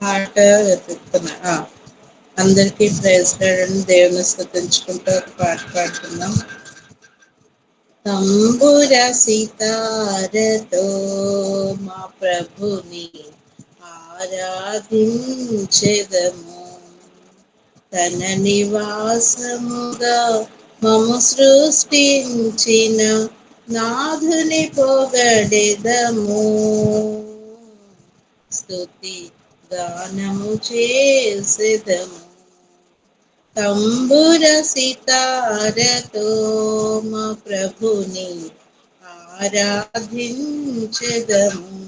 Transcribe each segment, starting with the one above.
పాట వెతుకుతున్నా ఆ, అందరికీ ప్రైజ్లాడని దేవుని స్థుతించుకుంటూ ఒక పాట పాడుకుందాం. తంబుర సితారతో మా ప్రభుని ఆరాధించెదము. తన నివాసముగా మము సృష్టించిన నాధుని పొగడెదము. స్థుతి గానము చేసెదము. తంబుర సితారతో మా ప్రభుని ఆరాధించెదము.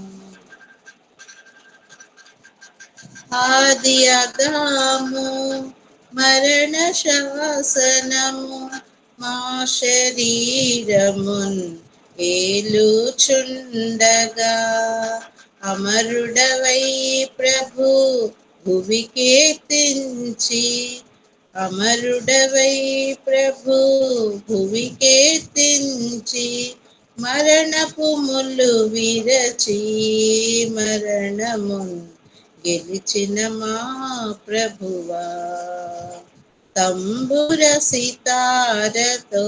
ఆది అదాము మరణ శాసనము మా శరీరమున్ ఏలుచుండగా. అమరుడవై ప్రభు భువికేతించి అమరుడవై ప్రభు భువికేతించి మరణపు ముళ్ళు విరచి మరణమున్ గెలిచిన మా ప్రభువా. తంబుర సితారతో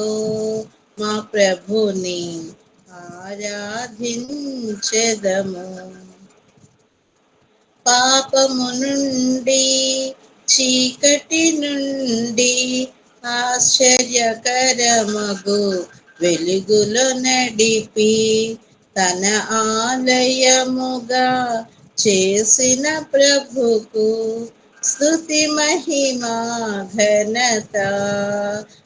మా ప్రభుని ఆరాధించెదము. పాపము నుండి చీకటి నుండి ఆశ్చర్యకరమగు వెలుగులో నడిపి తన ఆలయముగా చేసిన ప్రభుకు స్తుతి మహిమా ఘనత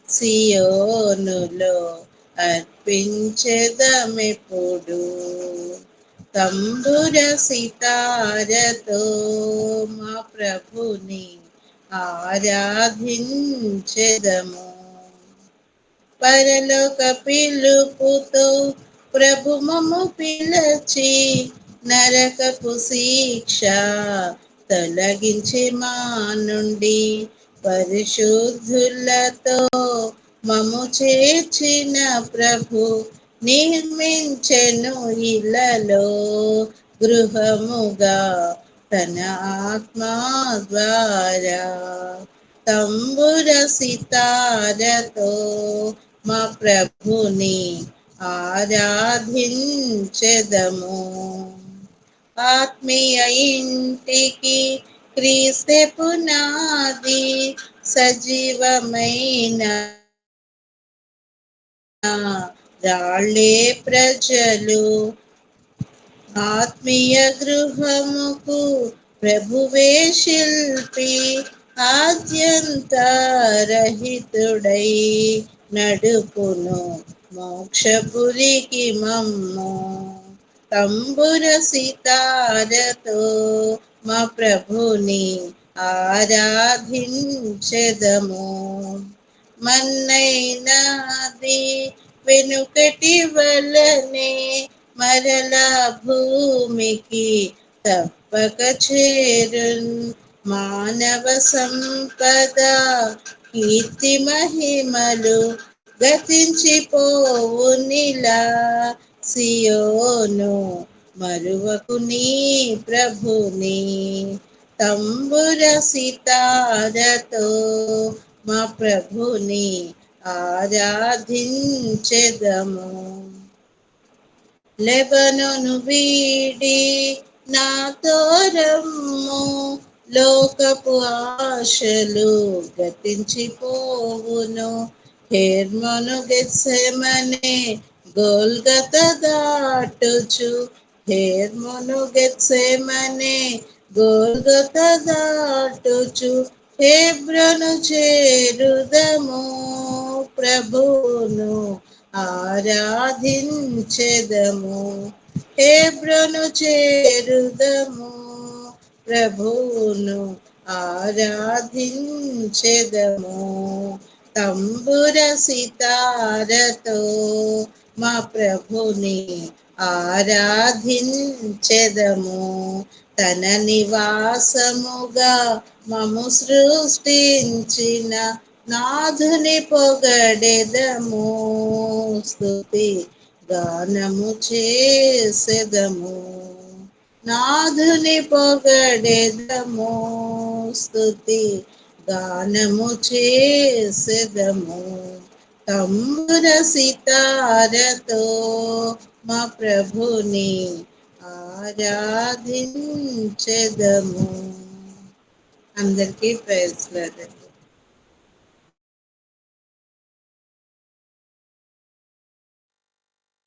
సియోనులో అర్పించదమెప్పుడు. తంబుర సితారతో మా ప్రభుని ఆరాధించెదము. పరలోక పిలుపుతో ప్రభు మము పిలచి నరకపు శిక్ష తొలగించి మా నుండి పరిశుద్ధులతో మము చేర్చిన ప్రభు నిర్మించెను ఇళ్ళలో గృహముగా తన ఆత్మా ద్వారా. తంబుర సితారతో మా ప్రభుని ఆరాధించెదము. ఆత్మీయ ఇంటికి క్రీస్తే పునాది సజీవమైన రాళ్ళే ప్రజలు. ఆత్మీయ గృహముకు ప్రభువే శిల్పి ఆద్యంతరహితుడై నడుపును. మోక్షపురికి మమ్ము. తంబుర సితారతో మా ప్రభుని ఆరాధించదము. మన్నైనాది వెనుకటి వలనే మరలా భూమికి తప్పక చేరున్. మానవ సంపద కీర్తి మహిమలు గతించిపోవునిలా సియోను మరువకు నీ ప్రభుని తంబుర సితారతో మా ప్రభుని ఆరాధించెదము. లెబనును వీడి నాతో రమ్ము లోకపు ఆశలు గతించిపోవును. హేర్మను గెసెమనే గోల్గత దాటుచు హేర్మును గెత్సెమనే గోల్గత దాటుచు హేబ్రను చేరుదము ప్రభును ఆరాధించెదము. హేబ్రను చేరుదము ప్రభును ఆరాధించెదము. తంబుర సితారతో మా ప్రభుని ఆరాధించెదము. తన నివాసముగా మము సృష్టించిన నాథుని పొగడెదము. స్థుతి గానము చేసెదము. నాథుని పొగడెదము. స్థుతి గానము చేసెదము. తంబుర సితారతో మా ప్రభుని ఆరాధించెదము. అందరికీ ప్రైజ్